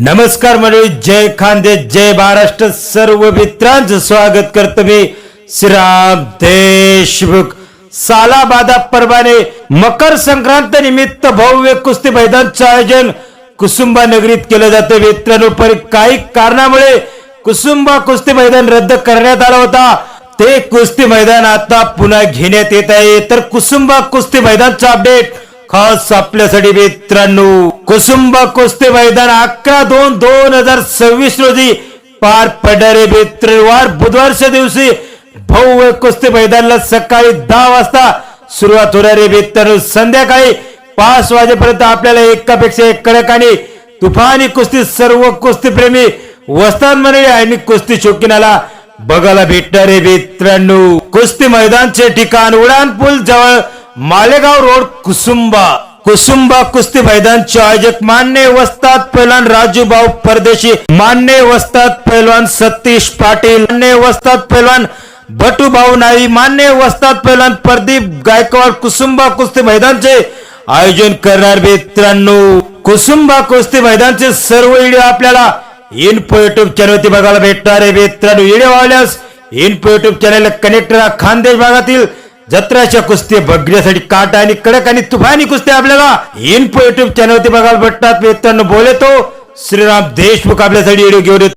नमस्कार मंडळी जय खांदे जय महाराष्ट्र. सर्व मित्रांचं स्वागत करतो मी श्रीराम देशमुख. सालाबादा परवाने मकर संक्रांत निमित्त भव्य कुस्ती मैदानचं आयोजन कुसुंबा नगरीत केलं जातं. मित्रांनो पर काही कारणामुळे कुसुंबा कुस्ती मैदान रद्द करण्यात आला होता. ते कुस्ती मैदान आता पुन्हा घेण्यात येत आहे. तर कुसुंबा कुस्ती मैदानचा अपडेट खास आपल्यासाठी मित्रांनो कुसुंबा कुस्ती मैदान अकरा दोन दोन हजार सव्वीस रोजी पार पडणारे मित्रवार. बुधवारच्या दिवशी भव्य कुस्ती मैदानाला सकाळी दहा वाजता सुरुवात होणारे मित्रांनो. संध्याकाळी पाच वाजेपर्यंत आपल्याला एकापेक्षा एक कडक आणि तुफानी कुस्ती सर्व कुस्तीप्रेमी वस्तांमध्ये आणि कुस्ती शौकीनाला बघायला भेटणारे मित्रांनो. कुस्ती मैदानचे ठिकाण उडान पूल जवळ मालेगाव रोड कुसुंबा. कुसुंबा कुस्ती मैदानचे आयोजक मान्य वस्ताद पैलवान राजूभाऊ परदेशी मान्य वस्ताद पैलवान सतीश पाटील मान्य वस्ताद पैलवान भटूभाऊ नाई मान्य वस्ताद पैलवान प्रदीप गायकवाड कुसुंबा कुस्ती मैदानचे आयोजन करणार मित्रांनो. कुसुंबा कुस्ती मैदानचे सर्व व्हिडिओ आपल्याला इन्फो युट्यूब चॅनलवरती बघायला भेटणार आहे मित्रांनो. व्हिडिओ आवडल्यास इन्फो युट्यूब चॅनल कनेक्ट करा. खानदेश भागातील जत्राच्या कुस्ती बघण्यासाठी काटा आणि कडक आणि तुफानी कुस्ती आपल्याला इन्फो युट्यूब चॅनल बघायला भेटतात. मी बोले तो श्रीराम देशमुख आपल्यासाठी व्हिडिओ घेऊन येतो.